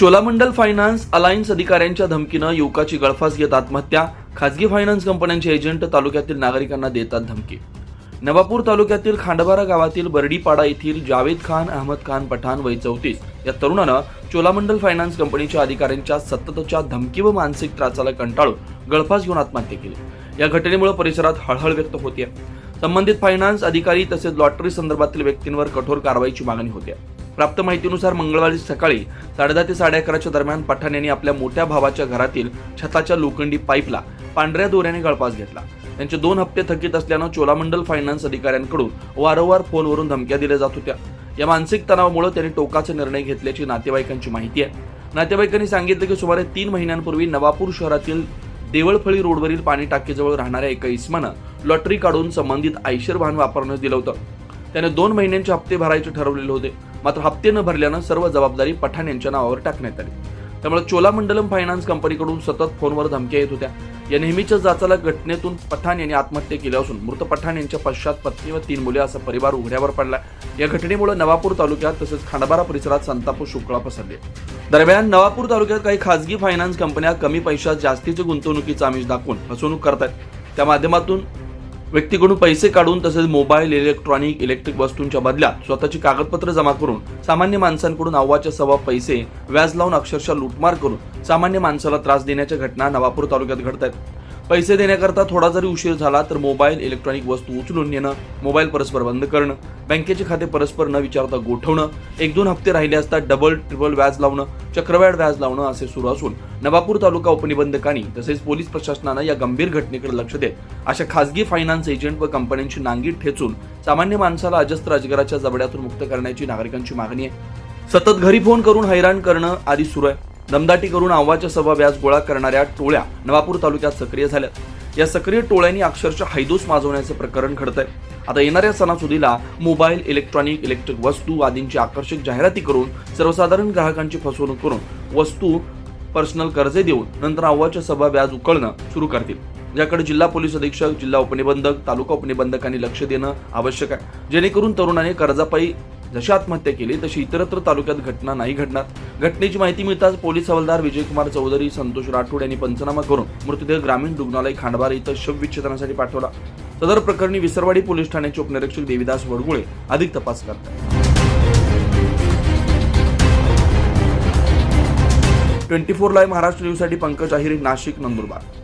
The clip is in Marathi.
चोलामंडल फायनान्स अलायन्स अधिकाऱ्यांच्या धमकीनं युवकाची गळफास घेत आत्महत्या. खासगी फायनान्स कंपन्यांचे एजंट तालुक्यातील नागरिकांना देतात धमकी. नवापूर तालुक्यातील खांडबारा गावातील बर्डीपाडा येथील जावेद खान अहमद खान पठाण वय चौतीस या तरुणानं चोलामंडल फायनान्स कंपनीच्या अधिकाऱ्यांच्या सततच्या धमकी व मानसिक त्रासाला कंटाळून गळफास घेऊन आत्महत्या केली. या घटनेमुळे परिसरात हळहळ व्यक्त होते संबंधित फायनान्स अधिकारी तसेच लॉटरी संदर्भातील व्यक्तींवर कठोर कारवाईची मागणी होते प्राप्त माहितीनुसार मंगळवारी सकाळी साडेदहा ते साडे अकराच्या दरम्यान पठाण यांनी आपल्या मोठ्या भावाच्या घरातील छताच्या लोखंडी पाईपला पांढऱ्या दोऱ्याने गळपास घेतला. त्यांचे दोन हप्ते थकीत असल्यानं चोलामंडल फायनान्स अधिकाऱ्यांकडून वारंवार फोनवरून धमक्या दिल्या जात होत्या. या मानसिक तणावामुळे त्यांनी टोकाचा निर्णय घेतल्याची नातेवाईकांची माहिती आहे. नातेवाईकांनी सांगितलं की सुमारे तीन महिन्यांपूर्वी नवापूर शहरातील देवळफळी रोडवरील पाणी टाकीजवळ राहणाऱ्या एका इस्मानं लॉटरी काढून संबंधित आयशर वाहन वापरण्यास दिलं होतं. त्याने दोन महिन्यांचे हप्ते भरायचे ठरवलेले होते. मात्र हप्ते न भरल्यानं सर्व जबाबदारी पठाण यांच्या नावावर टाकण्यात आली. त्यामुळे चोलामंडलम फायनान्स कंपनीकडून सतत फोनवर धमक्या येत होत्या. या नेहमीच्या जाचाला घटनेतून पठाण यांनी आत्महत्या केली असून मृत पठाण यांच्या पश्चात पत्नी व तीन मुले असा परिवार उघड्यावर पडला. या घटनेमुळे नवापूर तालुक्यात तसेच खांडबारा परिसरात संताप शुक्ला पसरले. दरम्यान नवापूर तालुक्यात काही खासगी फायनान्स कंपन्या कमी पैशात जास्तीचे गुंतवणुकीचा आमिष दाखवून फसवणूक करतात त्या माध्यमातून व्यक्तीकडून पैसे काढून तसेच मोबाईल इलेक्ट्रॉनिक इलेक्ट्रिक वस्तूंच्या बदल्यात स्वतःची कागदपत्र जमा करून सामान्य माणसांकडून अव्वाच्या सव्वा पैसे व्याज लावून अक्षरशः लुटमार करून सामान्य माणसाला त्रास देण्याच्या घटना नवापूर तालुक्यात घडत आहेत पैसे देण्याकरता थोडा जरी उशीर झाला तर मोबाईल इलेक्ट्रॉनिक वस्तू उचलून नेणं मोबाईल परस्पर बंद करणं बँकेचे खाते परस्पर न विचारता गोठवणं एक दोन हप्ते राहिले असता डबल ट्रिपल व्याज लावणं चक्रवाढ व्याज लावणं असे सुरू असून नवापूर तालुका उपनिबंधकांनी तसेच पोलीस प्रशासनानं या गंभीर घटनेकडे लक्ष देत अशा खासगी फायनान्स एजंट व कंपन्यांची नांगी ठेचून सामान्य माणसाला अजस्त्र अजगराच्या जबड्यातून मुक्त करण्याची नागरिकांची मागणी आहे. सतत घरी फोन करून हैराण करणं आदी सुरू आहे. दमदाटी करून आव्हाच्या सभा व्याज गोळा करणाऱ्या टोळ्या नवापूर तालुक्यात सक्रिय झाल्यात. या सक्रिय टोळ्यांनी अक्षरशः हैदोस माजवण्याचं प्रकरण घडतंय. आता येणाऱ्या सणासुदीला मोबाईल इलेक्ट्रॉनिक इलेक्ट्रिक वस्तू आदींची आकर्षक जाहिराती करून सर्वसाधारण ग्राहकांची फसवणूक करून वस्तू पर्सनल कर्जे देऊन नंतर अव्वाच्या सभा व्याज उकळणं सुरू करतील. ज्याकडे जिल्हा पोलीस अधीक्षक जिल्हा उपनिबंधक तालुका उपनिबंधकांनी लक्ष देणं आवश्यक आहे. जेणेकरून तरुणाने कर्जापायी जशी आत्महत्या केली तशी इतरत्र तालुक्यात घटना नाही घडणार. घटनेची माहिती मिळताच पोलीस हवालदार विजयकुमार चौधरी संतोष राठोड यांनी पंचनामा करून मृतदेह ग्रामीण रुग्णालय खांडबार इथं शवविच्छेदनासाठी पाठवला. सदर प्रकरणी विसरवाडी पोलीस ठाण्याचे उपनिरीक्षक देविदास वडगुळे अधिक तपास करतात ट्वेंटी फोर लाईव्ह महाराष्ट्र न्यूजसाठी पंकज अहिरी नाशिक नंदुरबार.